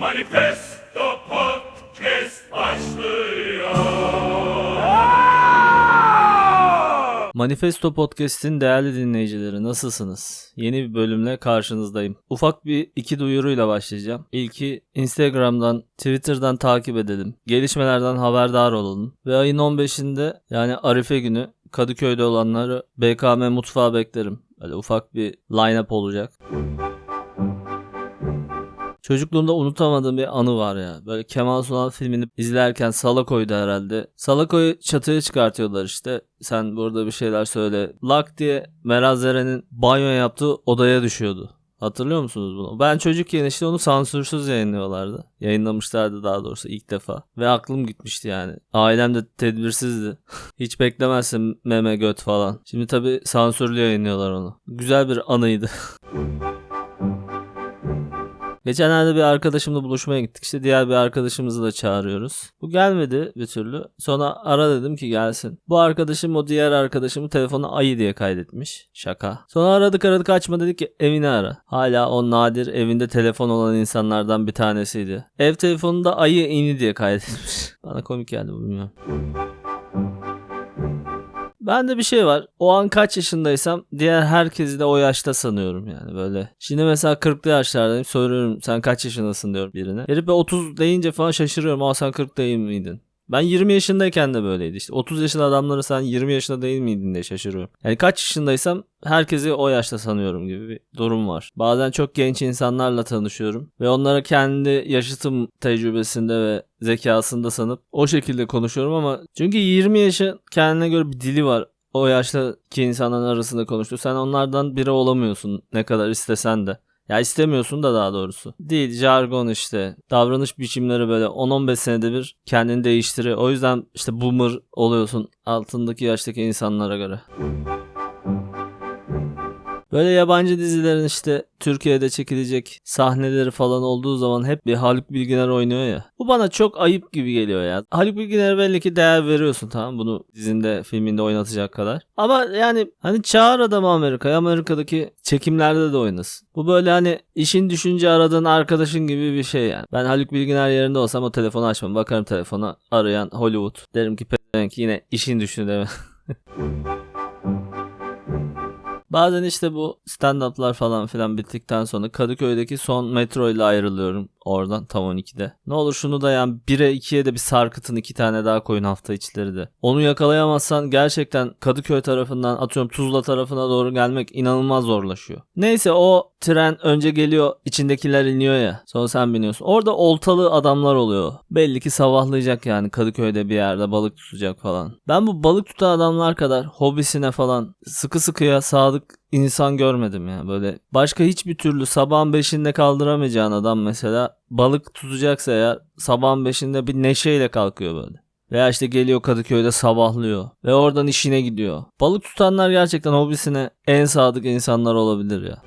Manifesto Podcast başlıyor. Manifesto Podcast'in değerli dinleyicileri nasılsınız? Yeni bir bölümle karşınızdayım. Ufak bir iki duyuruyla başlayacağım. İlki Instagram'dan, Twitter'dan takip edelim. Gelişmelerden haberdar olalım. Ve ayın 15'inde yani Arife günü Kadıköy'de olanları BKM mutfağa beklerim. Böyle ufak bir line-up olacak. Çocukluğumda unutamadığım bir anı var ya. Böyle Kemal Sunal filmini izlerken Salakoy'du herhalde. Salakoy'u çatıya çıkartıyorlar işte. Sen burada bir şeyler söyle. Lak diye Meraz Eren'in banyo yaptığı odaya düşüyordu. Hatırlıyor musunuz bunu? Ben çocukken işte onu sansürsüz yayınlıyorlardı. Yayınlamışlardı daha doğrusu ilk defa. Ve aklım gitmişti yani. Ailem de tedbirsizdi. Hiç beklemezsin meme göt falan. Şimdi tabi sansürlü yayınlıyorlar onu. Güzel bir anıydı. Geçenlerde bir arkadaşımla buluşmaya gittik. İşte diğer bir arkadaşımızı da çağırıyoruz. Bu gelmedi bir türlü. Sonra ara dedim ki gelsin. Bu arkadaşım o diğer arkadaşımı telefonu ayı diye kaydetmiş. Şaka. Sonra aradık aradık açma dedik ki evini ara. Hala o nadir evinde telefon olan insanlardan bir tanesiydi. Ev telefonunda ayı ini diye kaydetmiş. Bana komik geldi bu bilmiyorum. Bende bir şey var. O an kaç yaşındaysam diğer herkesi de o yaşta sanıyorum yani böyle. Şimdi mesela 40'lı yaşlardayım. Soruyorum sen kaç yaşındasın diyorum birine. Herif ben 30 deyince falan şaşırıyorum. Aa sen 40 değil miydin? Ben 20 yaşındayken de böyleydi işte. 30 yaşında adamları sen 20 yaşında değil miydin diye şaşırıyorum. Yani kaç yaşındaysam herkesi o yaşta sanıyorum gibi bir durum var. Bazen çok genç insanlarla tanışıyorum ve onlara kendi yaşıtım tecrübesinde ve zekasında sanıp o şekilde konuşuyorum ama çünkü 20 yaşın kendine göre bir dili var. O yaştaki insanların arasında konuştuğu. Sen onlardan biri olamıyorsun ne kadar istesen de. Ya istemiyorsun da daha doğrusu. Değil jargon işte. Davranış biçimleri böyle 10-15 senede bir kendini değiştiriyor. O yüzden işte boomer oluyorsun altındaki yaştaki insanlara göre. Böyle yabancı dizilerin işte Türkiye'de çekilecek sahneleri falan olduğu zaman hep bir Haluk Bilginer oynuyor ya. Bu bana çok ayıp gibi geliyor ya. Haluk Bilginer'e belli ki değer veriyorsun tamam bunu dizinde filminde oynatacak kadar. Ama yani hani çağır adamı Amerika'ya Amerika'daki çekimlerde de oynasın. Bu böyle hani işin düşünce aradığın arkadaşın gibi bir şey yani. Ben Haluk Bilginer yerinde olsam o telefonu açmam. Bakarım telefona arayan Hollywood. Derim ki pezevenk yine işin düşünü Bazen işte bu stand-up'lar falan filan bittikten sonra Kadıköy'deki son metro ile ayrılıyorum oradan tam 12'de. Ne olur şunu da yani 1'e 2'ye de bir sarkıtın iki tane daha koyun hafta içleri de. Onu yakalayamazsan gerçekten Kadıköy tarafından atıyorum Tuzla tarafına doğru gelmek inanılmaz zorlaşıyor. Neyse o tren önce geliyor içindekiler iniyor ya sonra sen biniyorsun. Orada oltalı adamlar oluyor. Belli ki sabahlayacak yani Kadıköy'de bir yerde balık tutacak falan. Ben bu balık tutan adamlar kadar hobisine falan sıkı sıkıya sadık insan görmedim ya böyle. Başka hiçbir türlü sabahın beşinde kaldıramayacağın adam mesela balık tutacaksa eğer sabahın beşinde bir neşeyle kalkıyor böyle. Veya işte geliyor Kadıköy'de sabahlıyor ve oradan işine gidiyor. Balık tutanlar gerçekten hobisine en sadık insanlar olabilir ya.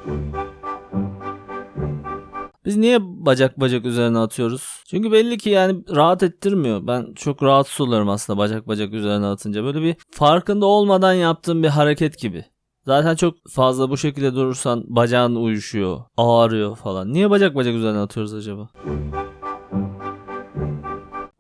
Biz niye bacak bacak üzerine atıyoruz? Çünkü belli ki yani rahat ettirmiyor. Ben çok rahatsız oluyorum aslında bacak bacak üzerine atınca. Böyle bir farkında olmadan yaptığım bir hareket gibi. Zaten çok fazla bu şekilde durursan bacağın uyuşuyor, ağrıyor falan. Niye bacak bacak üzerine atıyoruz acaba?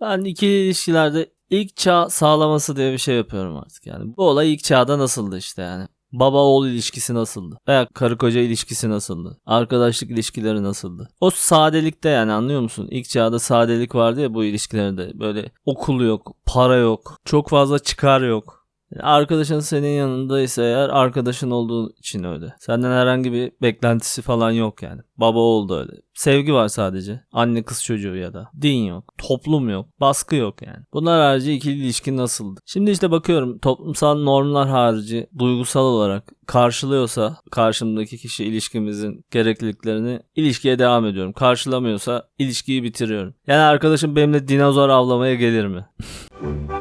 Ben ikili ilişkilerde ilk çağ sağlaması diye bir şey yapıyorum artık yani. Bu olay ilk çağda nasıldı işte yani. Baba oğul ilişkisi nasıldı? Veya karı koca ilişkisi nasıldı? Arkadaşlık ilişkileri nasıldı? O sadelikte yani anlıyor musun? İlk çağda sadelik vardı ya bu ilişkilerde. Böyle okul yok, para yok, çok fazla çıkar yok. Arkadaşın senin yanındaysa eğer arkadaşın olduğu için öyle. Senden herhangi bir beklentisi falan yok yani. Baba oldu öyle. Sevgi var sadece. Anne kız çocuğu ya da. Din yok. Toplum yok. Baskı yok yani. Bunlar harici ikili ilişki nasıldı? Şimdi işte bakıyorum toplumsal normlar harici duygusal olarak karşılıyorsa karşımdaki kişi ilişkimizin gerekliliklerini ilişkiye devam ediyorum. Karşılamıyorsa ilişkiyi bitiriyorum. Yani arkadaşım benimle dinozor avlamaya gelir mi?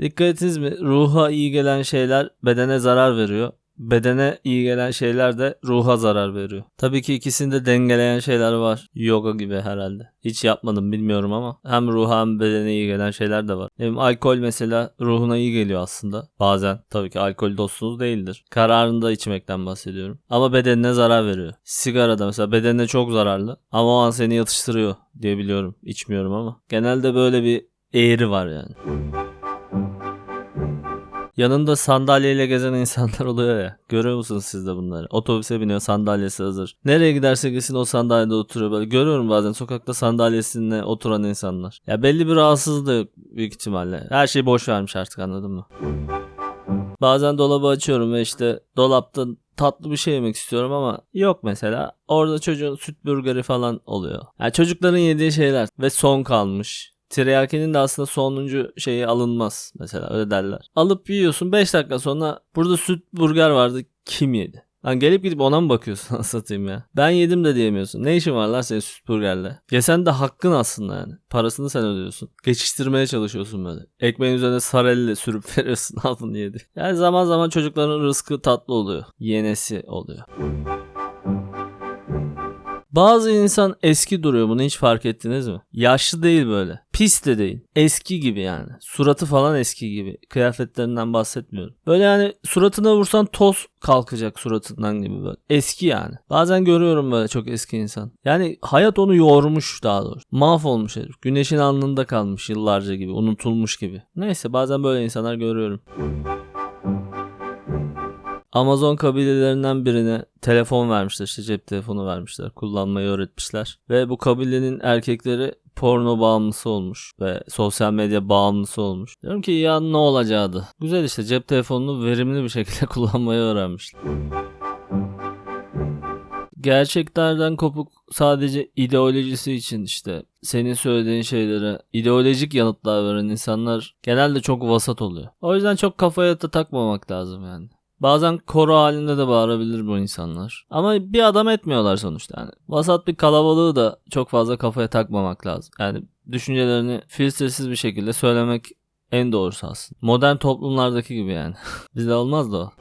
Dikkat ettiniz mi? Ruha iyi gelen şeyler bedene zarar veriyor. bedene iyi gelen şeyler de ruha zarar veriyor. Tabii ki ikisini de dengeleyen şeyler var. Yoga gibi herhalde. Hiç yapmadım bilmiyorum ama hem ruha hem bedene iyi gelen şeyler de var. Benim alkol mesela ruhuna iyi geliyor aslında. Bazen tabii ki alkol dostunuz değildir. Kararında içmekten bahsediyorum. Ama bedenine zarar veriyor. Sigara da mesela bedenine çok zararlı. Ama o an seni yatıştırıyor diye biliyorum. İçmiyorum ama. Genelde böyle bir eğri var yani. Yanında sandalyeyle gezen insanlar oluyor ya. Görüyor musunuz siz de bunları? Otobüse biniyor sandalyesi hazır. Nereye giderse gitsin o sandalyede oturuyor. Böyle görüyorum bazen sokakta sandalyesinde oturan insanlar. Ya belli bir rahatsızlığı büyük ihtimalle. Her şeyi boş vermiş artık anladın mı? Bazen dolabı açıyorum ve işte dolapta tatlı bir şey yemek istiyorum ama yok mesela. Orada çocuğun süt burgeri falan oluyor. Yani çocukların yediği şeyler ve son kalmış. Tiryakinin de aslında sonuncu şeyi alınmaz mesela öyle derler. Alıp yiyorsun 5 dakika sonra burada süt burger vardı kim yedi? Lan gelip gidip ona mı bakıyorsun satayım ya? Ben yedim de diyemiyorsun. Ne işin var lan senin süt burgerle? Yesen de hakkın aslında yani. Parasını sen ödüyorsun. Geçiştirmeye çalışıyorsun böyle. Ekmeğin üzerine sarelle sürüp veriyorsun. Al yedi. Yani zaman zaman çocukların rızkı tatlı oluyor. Yenesi oluyor. Bazı insan eski duruyor bunu hiç fark ettiniz mi? Yaşlı değil böyle. Pis de değil. Eski gibi yani. Suratı falan eski gibi. Kıyafetlerinden bahsetmiyorum. Böyle yani suratına vursan toz kalkacak suratından gibi böyle. Eski yani. Bazen görüyorum böyle çok eski insan. Yani hayat onu yormuş daha doğrusu. Mahvolmuş herif. Güneşin alnında kalmış yıllarca gibi. Unutulmuş gibi. Neyse bazen böyle insanlar görüyorum. Amazon kabilelerinden birine telefon vermişler işte cep telefonu vermişler kullanmayı öğretmişler ve bu kabilenin erkekleri porno bağımlısı olmuş ve sosyal medya bağımlısı olmuş. Diyorum ki ya ne olacaktı? Güzel işte cep telefonunu verimli bir şekilde kullanmayı öğrenmişler. Gerçeklerden kopuk sadece ideolojisi için işte senin söylediğin şeylere ideolojik yanıtlar veren insanlar genelde çok vasat oluyor. O yüzden çok kafaya da takmamak lazım yani. Bazen koro halinde de bağırabilir bu insanlar. Ama bir adam etmiyorlar sonuçta yani. Vasat bir kalabalığı da çok fazla kafaya takmamak lazım. Yani düşüncelerini filtresiz bir şekilde söylemek en doğrusu aslında. Modern toplumlardaki gibi yani. Bizde olmaz da o.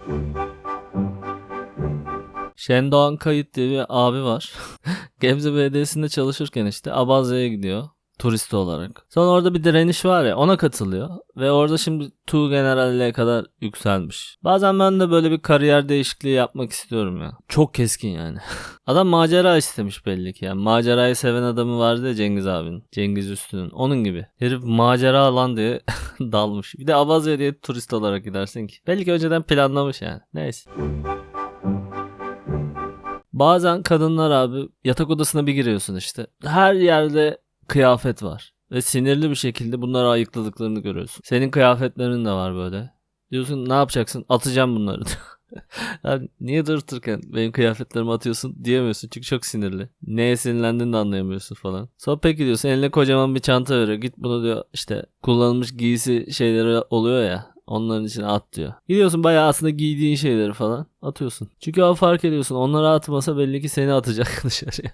Şendoğan Kayıt diye bir abi var. Gebze Belediyesi'nde çalışırken işte Abazya'ya gidiyor turist olarak. Sonra orada bir direniş var ya ona katılıyor ve orada şimdi Tu General'e kadar yükselmiş. Bazen ben de böyle bir kariyer değişikliği yapmak istiyorum ya. Çok keskin yani. Adam macera istemiş belli ki yani. Macerayı seven adamı vardı ya Cengiz abinin. Cengiz Üstün'ün. Onun gibi. Herif macera lan diye dalmış. Bir de Abazya diye turist olarak gidersin ki. Belli ki önceden planlamış yani. Neyse. Bazen kadınlar abi yatak odasına bir giriyorsun işte. Her yerde kıyafet var. Ve sinirli bir şekilde bunları ayıkladıklarını görüyorsun. Senin kıyafetlerin de var böyle. Diyorsun ne yapacaksın? Atacağım bunları. yani niye dırtırken benim kıyafetlerimi atıyorsun diyemiyorsun çünkü çok sinirli. Neye sinirlendiğini de anlayamıyorsun falan. Sonra peki diyorsun eline kocaman bir çanta veriyor. Git bunu diyor işte kullanılmış giysi şeyleri oluyor ya onların içine at diyor. Gidiyorsun bayağı aslında giydiğin şeyleri falan atıyorsun. Çünkü o fark ediyorsun onları atmasa belli ki seni atacak dışarıya.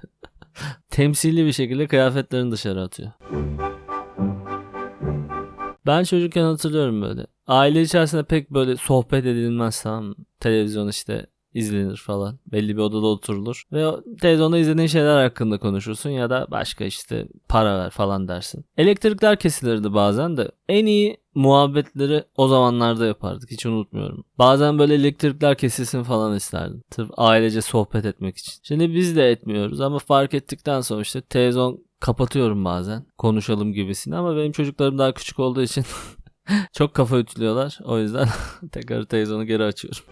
Temsili bir şekilde kıyafetlerini dışarı atıyor. Ben çocukken hatırlıyorum böyle. Aile içerisinde pek böyle sohbet edilmez tamam? Televizyon işte izlenir falan. Belli bir odada oturulur. Ve televizyonda izlediğin şeyler hakkında konuşursun ya da başka işte para ver falan dersin. Elektrikler kesilirdi bazen de. En iyi muhabbetleri o zamanlarda yapardık. Hiç unutmuyorum. Bazen böyle elektrikler kesilsin falan isterdim. Sırf ailece sohbet etmek için. Şimdi biz de etmiyoruz ama fark ettikten sonra işte televizyon kapatıyorum bazen. Konuşalım gibisini ama benim çocuklarım daha küçük olduğu için çok kafa ütülüyorlar. O yüzden tekrar televizyonu geri açıyorum.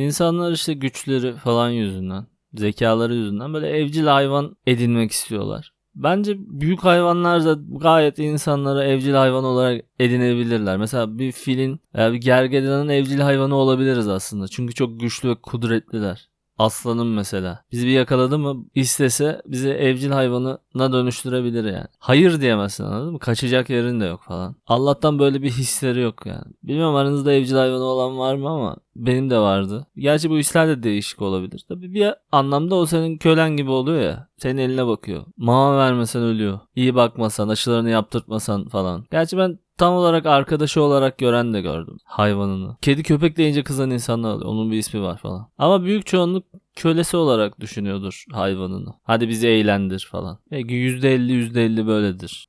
İnsanlar işte güçleri falan yüzünden, zekaları yüzünden böyle evcil hayvan edinmek istiyorlar. Bence büyük hayvanlar da gayet insanlara evcil hayvan olarak edinebilirler. Mesela bir filin veya bir gergedanın evcil hayvanı olabiliriz aslında. Çünkü çok güçlü ve kudretliler. Aslanım mesela. Bizi bir yakaladı mı istese bizi evcil hayvanına dönüştürebilir yani. Hayır diyemezsin anladın mı? Kaçacak yerin de yok falan. Allah'tan böyle bir hisleri yok yani. Bilmiyorum aranızda evcil hayvanı olan var mı ama benim de vardı. Gerçi bu hisler de değişik olabilir. Tabii bir anlamda o senin kölen gibi oluyor ya. Senin eline bakıyor. Mama vermesen ölüyor. İyi bakmasan, aşılarını yaptırtmasan falan. Gerçi ben tam olarak arkadaşı olarak gören de gördüm hayvanını. Kedi köpek deyince kızan insanlar oluyor. Onun bir ismi var falan. Ama büyük çoğunluk kölesi olarak düşünüyordur hayvanını. Hadi bizi eğlendir falan. Belki %50 %50 böyledir.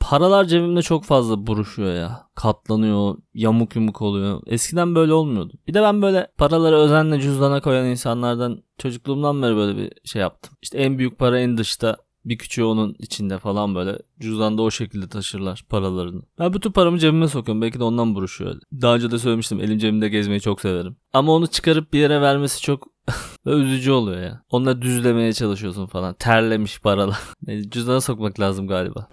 Paralar cebimde çok fazla buruşuyor ya. Katlanıyor, yamuk yumuk oluyor. Eskiden böyle olmuyordu. Bir de ben böyle paraları özenle cüzdana koyan insanlardan çocukluğumdan beri böyle bir şey yaptım. İşte en büyük para en dışta, bir küçüğü onun içinde falan böyle cüzdanda o şekilde taşırlar paralarını. Ben bütün paramı cebime sokuyorum. Belki de ondan buruşuyor. Daha önce de söylemiştim elim cebimde gezmeyi çok severim. Ama onu çıkarıp bir yere vermesi çok üzücü oluyor ya. Onları düzlemeye çalışıyorsun falan. Terlemiş paralar. Cüzdana sokmak lazım galiba.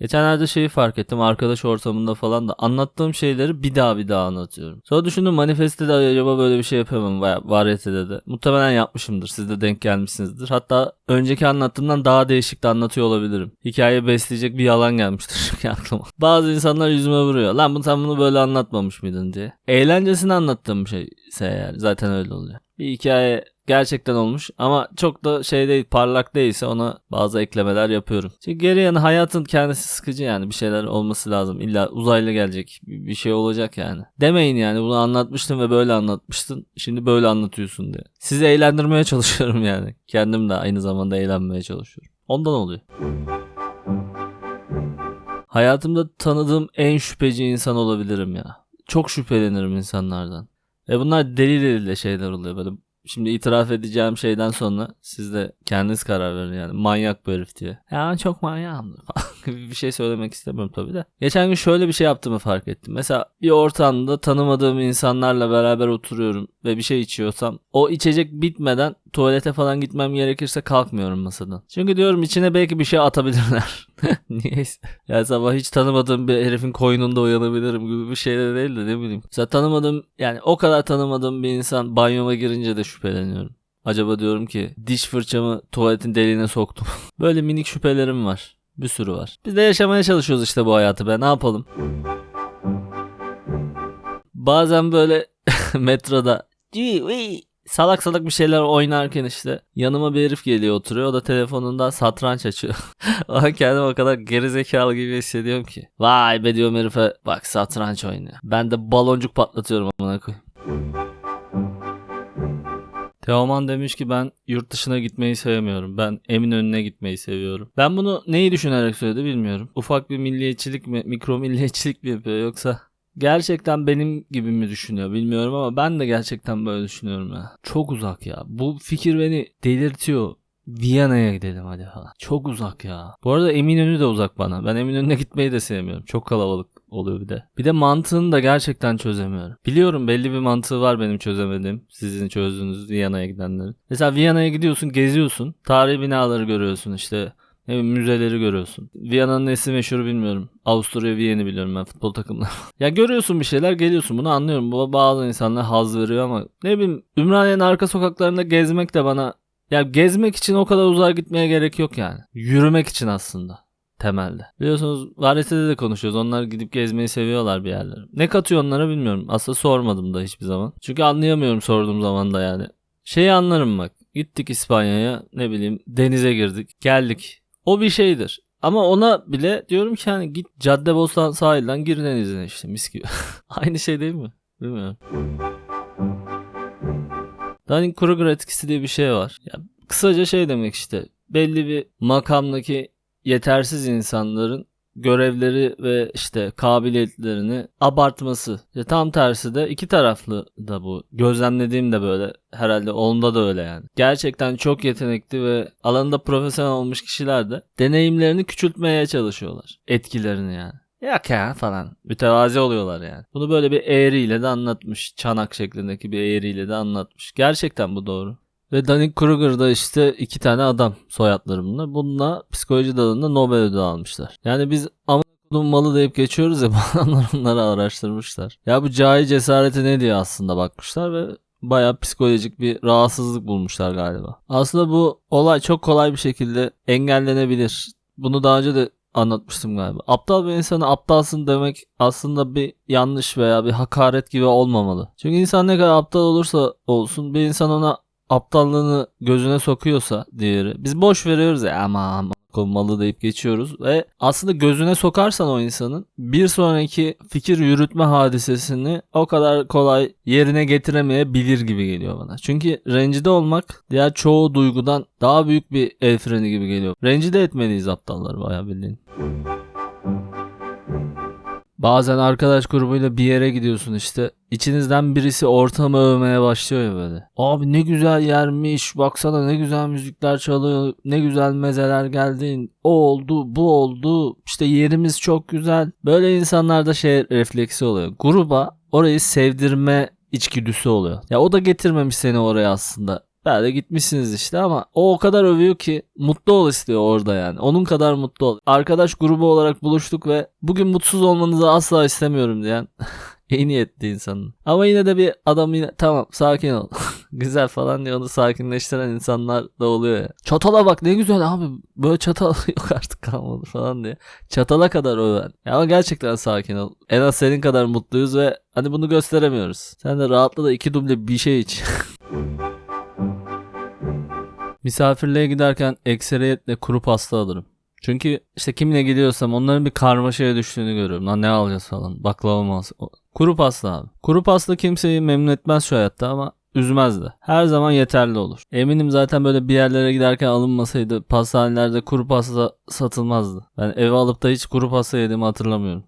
Geçenlerde şeyi fark ettim arkadaş ortamında falan da anlattığım şeyleri bir daha bir daha anlatıyorum. Sonra düşündüm manifeste de acaba böyle bir şey yapamam veya variyetede de. Muhtemelen yapmışımdır siz de denk gelmişsinizdir. Hatta önceki anlattığımdan daha değişik de anlatıyor olabilirim. Hikaye besleyecek bir yalan gelmiştir çünkü aklıma. Bazı insanlar yüzüme vuruyor. Lan bu sen bunu böyle anlatmamış mıydın diye. Eğlencesini anlattığım şeyse eğer zaten öyle oluyor. Bir hikaye gerçekten olmuş ama çok da şey değil parlak değilse ona bazı eklemeler yapıyorum. Çünkü geri yanı hayatın kendisi sıkıcı yani bir şeyler olması lazım. İlla uzaylı gelecek bir şey olacak yani. Demeyin yani bunu anlatmıştın ve böyle anlatmıştın şimdi böyle anlatıyorsun diye. Sizi eğlendirmeye çalışıyorum yani. Kendim de aynı zamanda eğlenmeye çalışıyorum. Ondan oluyor. Hayatımda tanıdığım en şüpheci insan olabilirim ya. Çok şüphelenirim insanlardan. Ve bunlar deli deli de şeyler oluyor böyle. Şimdi itiraf edeceğim şeyden sonra siz de kendiniz karar verin yani. Manyak bu herif diye. Ya çok manyağımdır falan bir şey söylemek istemiyorum tabii de. Geçen gün şöyle bir şey yaptığımı fark ettim. Mesela bir ortamda tanımadığım insanlarla beraber oturuyorum ve bir şey içiyorsam o içecek bitmeden tuvalete falan gitmem gerekirse kalkmıyorum masadan. Çünkü diyorum içine belki bir şey atabilirler. Niyeyse. Ya sabah hiç tanımadığım bir herifin koynunda uyanabilirim gibi bir şey de değil de ne bileyim. Mesela tanımadığım yani o kadar tanımadığım bir insan banyoma girince de şüpheleniyorum. Acaba diyorum ki diş fırçamı tuvaletin deliğine soktum. Böyle minik şüphelerim var. Bir sürü var. Biz de yaşamaya çalışıyoruz işte bu hayatı be ne yapalım. Bazen böyle metroda salak salak bir şeyler oynarken işte yanıma bir herif geliyor oturuyor o da telefonundan satranç açıyor. an kendimi o kadar gerizekalı gibi hissediyorum ki. Vay be diyorum herife bak satranç oynuyor. Ben de baloncuk patlatıyorum amına koyayım. Teoman demiş ki ben yurt dışına gitmeyi sevmiyorum. Ben Eminönü'ne gitmeyi seviyorum. Ben bunu neyi düşünerek söyledi bilmiyorum. Ufak bir milliyetçilik mi, mikro milliyetçilik mi yapıyor yoksa gerçekten benim gibi mi düşünüyor bilmiyorum ama ben de gerçekten böyle düşünüyorum ya. Çok uzak ya. Bu fikir beni delirtiyor. Viyana'ya gidelim hadi falan. Çok uzak ya. Bu arada Eminönü de uzak bana. Ben Eminönü'ne gitmeyi de sevmiyorum. Çok kalabalık oluyor bir de. Bir de mantığını da gerçekten çözemiyorum. Biliyorum belli bir mantığı var benim çözemediğim. Sizin çözdüğünüz Viyana'ya gidenlerin. Mesela Viyana'ya gidiyorsun, geziyorsun. Tarihi binaları görüyorsun işte. Müzeleri görüyorsun. Viyana'nın nesi meşhur bilmiyorum. Avusturya Viyana'yı biliyorum ben futbol takımları. ya görüyorsun bir şeyler geliyorsun bunu anlıyorum. Bu bazı insanlar haz veriyor ama ne bileyim Ümraniye'nin arka sokaklarında gezmek de bana ya gezmek için o kadar uzağa gitmeye gerek yok yani. Yürümek için aslında temelde. Biliyorsunuz Varis'te de konuşuyoruz. Onlar gidip gezmeyi seviyorlar bir yerlere. Ne katıyor onlara bilmiyorum. Aslında sormadım da hiçbir zaman. Çünkü anlayamıyorum sorduğum zaman da yani. Şeyi anlarım bak. Gittik İspanya'ya ne bileyim denize girdik. Geldik. O bir şeydir. Ama ona bile diyorum ki hani git Caddebostan sahilden gir denizine işte mis gibi. Aynı şey değil mi? Bilmiyorum. Dunning-Kruger etkisi diye bir şey var. Ya, kısaca şey demek işte. Belli bir makamdaki yetersiz insanların görevleri ve işte kabiliyetlerini abartması. İşte tam tersi de iki taraflı da bu. Gözlemlediğim de böyle herhalde onda da öyle yani. Gerçekten çok yetenekli ve alanında profesyonel olmuş kişiler de deneyimlerini küçültmeye çalışıyorlar. Etkilerini yani. Yok ya falan. Mütevazi oluyorlar yani. Bunu böyle bir eğriyle de anlatmış. Çanak şeklindeki bir eğriyle de anlatmış. Gerçekten bu doğru. Ve Danny Kruger'da işte iki tane adam soyadları bunlar. Bununla psikoloji dalında Nobel ödülü almışlar. Yani biz ama malı deyip geçiyoruz ya adamlar onları araştırmışlar. Ya bu cahil cesareti ne diye aslında bakmışlar ve bayağı psikolojik bir rahatsızlık bulmuşlar galiba. Aslında bu olay çok kolay bir şekilde engellenebilir. Bunu daha önce de anlatmıştım galiba. Aptal bir insana aptalsın demek aslında bir yanlış veya bir hakaret gibi olmamalı. Çünkü insan ne kadar aptal olursa olsun bir insan ona aptallığını gözüne sokuyorsa diğeri. Biz boş veriyoruz ya ama ama konmalı deyip geçiyoruz ve aslında gözüne sokarsan o insanın bir sonraki fikir yürütme hadisesini o kadar kolay yerine getiremeyebilir gibi geliyor bana. Çünkü rencide olmak diğer çoğu duygudan daha büyük bir el freni gibi geliyor. Rencide etmeliyiz aptalları bayağı bildiğin. Bazen arkadaş grubuyla bir yere gidiyorsun işte. İçinizden birisi ortamı övmeye başlıyor ya böyle. Abi ne güzel yermiş. Baksana ne güzel müzikler çalıyor. Ne güzel mezeler geldi. O oldu, bu oldu. İşte yerimiz çok güzel. Böyle insanlarda şey refleksi oluyor. Gruba orayı sevdirme içgüdüsü oluyor. Ya o da getirmemiş seni oraya aslında. De gitmişsiniz işte ama o o kadar övüyor ki mutlu ol istiyor orada yani. Onun kadar mutlu ol. Arkadaş grubu olarak buluştuk ve bugün mutsuz olmanızı asla istemiyorum diyen iyi niyetli insanın. Ama yine de bir adam yine tamam sakin ol. güzel falan diye onu sakinleştiren insanlar da oluyor ya. Çatala bak ne güzel abi. Böyle çatal yok artık kalmadı falan diye. Çatala kadar öven. Ya ama gerçekten sakin ol. En az senin kadar mutluyuz ve hani bunu gösteremiyoruz. Sen de rahatla da iki duble bir şey iç. Misafirliğe giderken ekseriyetle kuru pasta alırım. Çünkü işte kimle gidiyorsam onların bir karmaşaya düştüğünü görüyorum. Lan ne alacağız falan. Baklava mı Kuru pasta abi. Kuru pasta kimseyi memnun etmez şu hayatta ama üzmez de. Her zaman yeterli olur. Eminim zaten böyle bir yerlere giderken alınmasaydı pastanelerde kuru pasta satılmazdı. Ben eve alıp da hiç kuru pasta yediğimi hatırlamıyorum.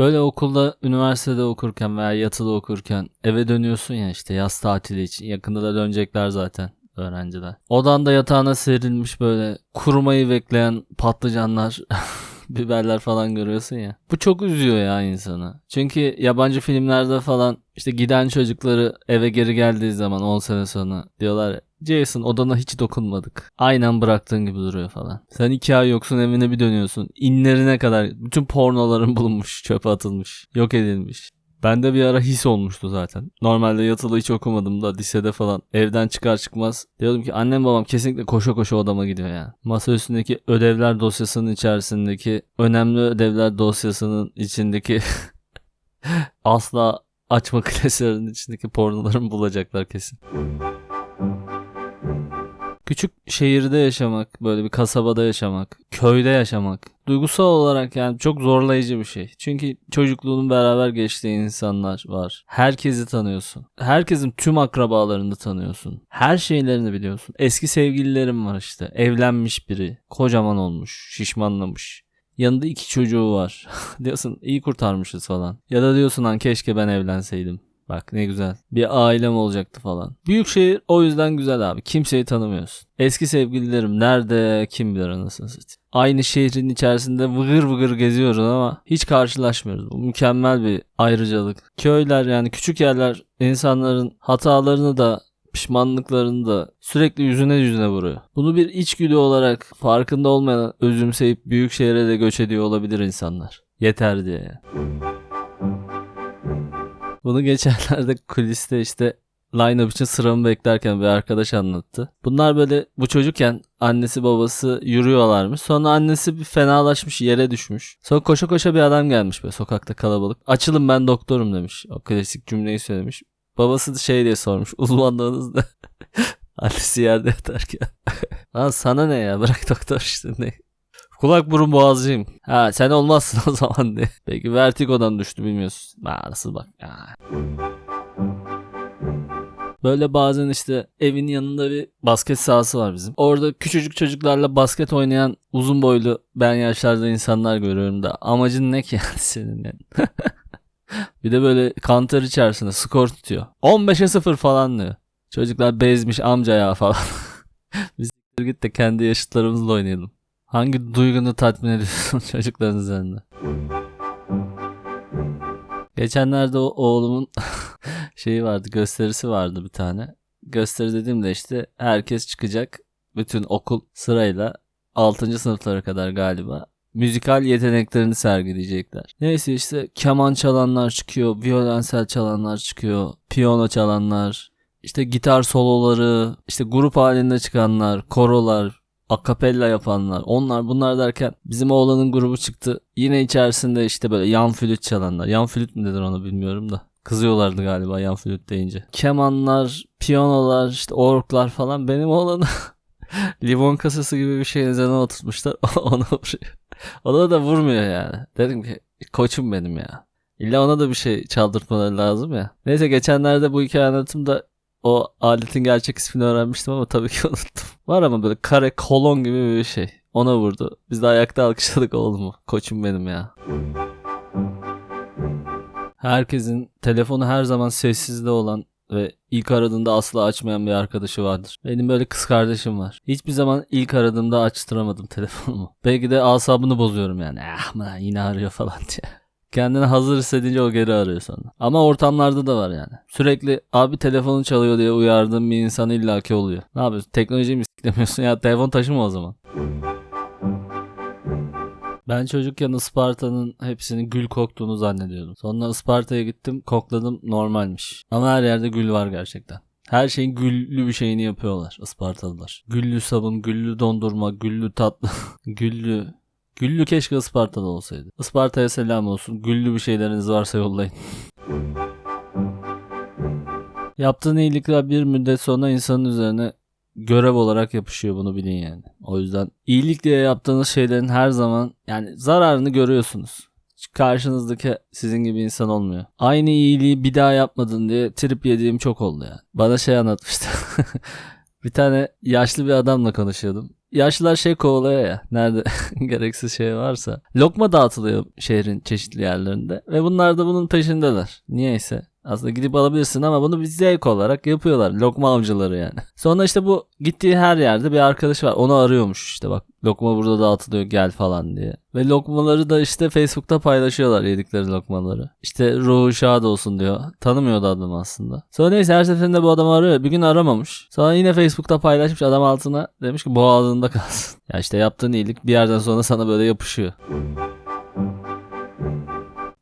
Böyle okulda, üniversitede okurken veya yatılı okurken eve dönüyorsun ya işte yaz tatili için. Yakında da dönecekler zaten öğrenciler. Odanda yatağına serilmiş böyle kurumayı bekleyen patlıcanlar, biberler falan görüyorsun ya. Bu çok üzüyor ya insanı. Çünkü yabancı filmlerde falan işte giden çocukları eve geri geldiği zaman 10 sene sonra diyorlar ya, Jason odana hiç dokunmadık. Aynen bıraktığın gibi duruyor falan. Sen iki ay yoksun evine bir dönüyorsun. İnlerine kadar bütün pornoların bulunmuş, çöpe atılmış, yok edilmiş. Bende bir ara his olmuştu zaten. Normalde yatılı hiç okumadım da lisede falan evden çıkar çıkmaz diyordum ki annem babam kesinlikle koşa koşa odama gidiyor yani. Masa üstündeki ödevler dosyasının içerisindeki önemli ödevler dosyasının içindeki asla açma klasörünün içindeki pornolarımı bulacaklar kesin. Küçük şehirde yaşamak, böyle bir kasabada yaşamak, köyde yaşamak duygusal olarak yani çok zorlayıcı bir şey. Çünkü çocukluğunun beraber geçtiği insanlar var. Herkesi tanıyorsun. Herkesin tüm akrabalarını tanıyorsun. Her şeylerini biliyorsun. Eski sevgililerim var işte. Evlenmiş biri. Kocaman olmuş. Şişmanlamış. Yanında iki çocuğu var. diyorsun iyi kurtarmışız falan. Ya da diyorsun lan keşke ben evlenseydim. Bak ne güzel. Bir ailem olacaktı falan. Büyük şehir o yüzden güzel abi. Kimseyi tanımıyorsun. Eski sevgililerim nerede kim bilir anasını satayım. Aynı şehrin içerisinde vıgır vıgır geziyoruz ama hiç karşılaşmıyoruz. Bu mükemmel bir ayrıcalık. Köyler yani küçük yerler insanların hatalarını da pişmanlıklarını da sürekli yüzüne yüzüne vuruyor. Bunu bir içgüdü olarak farkında olmayan özümseyip büyük şehre de göç ediyor olabilir insanlar. Yeter diye. yani. Bunu geçenlerde kuliste işte line-up için sıramı beklerken bir arkadaş anlattı. Bunlar böyle bu çocukken annesi babası yürüyorlarmış. Sonra annesi bir fenalaşmış yere düşmüş. Sonra koşa koşa bir adam gelmiş böyle sokakta kalabalık. Açılın ben doktorum demiş. O klasik cümleyi söylemiş. Babası da şey diye sormuş. Uzmanlığınız ne? annesi yerde yatarken. Lan sana ne ya bırak doktor işte ne? Kulak burun boğazcıyım. Ha sen olmazsın o zaman diye. Peki vertigodan düştü bilmiyorsun. Ha, nasıl bak ya. Böyle bazen işte evin yanında bir basket sahası var bizim. Orada küçücük çocuklarla basket oynayan uzun boylu ben yaşlarda insanlar görüyorum da amacın ne ki yani senin yani? bir de böyle kantar içerisinde skor tutuyor. 15'e 0 falan diyor. Çocuklar bezmiş amca ya falan. Biz git de kendi yaşıtlarımızla oynayalım. Hangi duygunu tatmin ediyorsun çocukların üzerinde? Geçenlerde o oğlumun şeyi vardı gösterisi vardı bir tane. Gösteri dediğimde işte herkes çıkacak. Bütün okul sırayla 6. sınıflara kadar galiba müzikal yeteneklerini sergileyecekler. Neyse işte keman çalanlar çıkıyor, violensel çalanlar çıkıyor, piyano çalanlar, işte gitar soloları, işte grup halinde çıkanlar, korolar, akapella yapanlar, onlar bunlar derken bizim oğlanın grubu çıktı. Yine içerisinde işte böyle yan flüt çalanlar. Yan flüt mü denir onu bilmiyorum da. Kızıyorlardı galiba yan flüt deyince. Kemanlar, piyanolar, işte orklar falan benim oğlanı limon kasası gibi bir şeyin üzerine oturtmuşlar. ona vuruyor. Ona da vurmuyor yani. Dedim ki koçum benim ya. İlla ona da bir şey çaldırtmaları lazım ya. Neyse geçenlerde bu hikaye anlatımda o aletin gerçek ismini öğrenmiştim ama tabii ki unuttum. Var ama böyle kare kolon gibi bir şey. Ona vurdu. Biz de ayakta alkışladık oğlumu. Koçum benim ya. Herkesin telefonu her zaman sessizde olan ve ilk aradığında asla açmayan bir arkadaşı vardır. Benim böyle kız kardeşim var. Hiçbir zaman ilk aradığımda açtıramadım telefonumu. Belki de asabını bozuyorum yani. Ah man, yine arıyor falan diye. Kendini hazır hissedince o geri arıyor sonra. Ama ortamlarda da var yani. Sürekli abi telefonun çalıyor diye uyardığım bir insan illaki oluyor. Ne yapıyorsun? Teknolojiyi mi siklemiyorsun ya? Telefon taşıma o zaman. Ben çocukken Isparta'nın hepsinin gül koktuğunu zannediyordum. Sonra Isparta'ya gittim kokladım normalmiş. Ama her yerde gül var gerçekten. Her şeyin güllü bir şeyini yapıyorlar Ispartalılar. Güllü sabun, güllü dondurma, güllü tatlı, güllü... Güllü keşke Isparta'da olsaydı. Isparta'ya selam olsun. Güllü bir şeyleriniz varsa yollayın. Yaptığın iyilikler bir müddet sonra insanın üzerine görev olarak yapışıyor bunu bilin yani. O yüzden iyilik diye yaptığınız şeylerin her zaman yani zararını görüyorsunuz. Karşınızdaki sizin gibi insan olmuyor. Aynı iyiliği bir daha yapmadın diye trip yediğim çok oldu yani. Bana şey anlatmıştı. bir tane yaşlı bir adamla konuşuyordum. Yaşlılar şey kovalıyor ya. Nerede gereksiz şey varsa. Lokma dağıtılıyor şehrin çeşitli yerlerinde. Ve bunlar da bunun peşindeler. Niyeyse. Aslında gidip alabilirsin ama bunu bir zevk olarak yapıyorlar. Lokma avcıları yani. Sonra işte bu gittiği her yerde bir arkadaşı var. Onu arıyormuş işte bak. Lokma burada dağıtılıyor gel falan diye. Ve lokmaları da işte Facebook'ta paylaşıyorlar yedikleri lokmaları. İşte ruhu şad olsun diyor. Tanımıyordu adamı aslında. Sonra neyse her seferinde bu adamı arıyor. Bir gün aramamış. Sonra yine Facebook'ta paylaşmış adam altına. Demiş ki boğazında kalsın. Ya işte yaptığın iyilik bir yerden sonra sana böyle yapışıyor.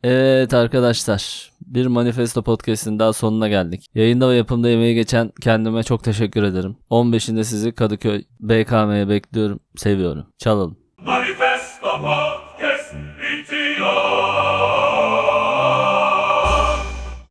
Evet arkadaşlar. Bir Manifesto Podcast'in daha sonuna geldik. Yayında ve yapımda emeği geçen kendime çok teşekkür ederim. 15'inde sizi Kadıköy BKM'ye bekliyorum. Seviyorum. Çalalım. Manifesto Podcast bitiyor.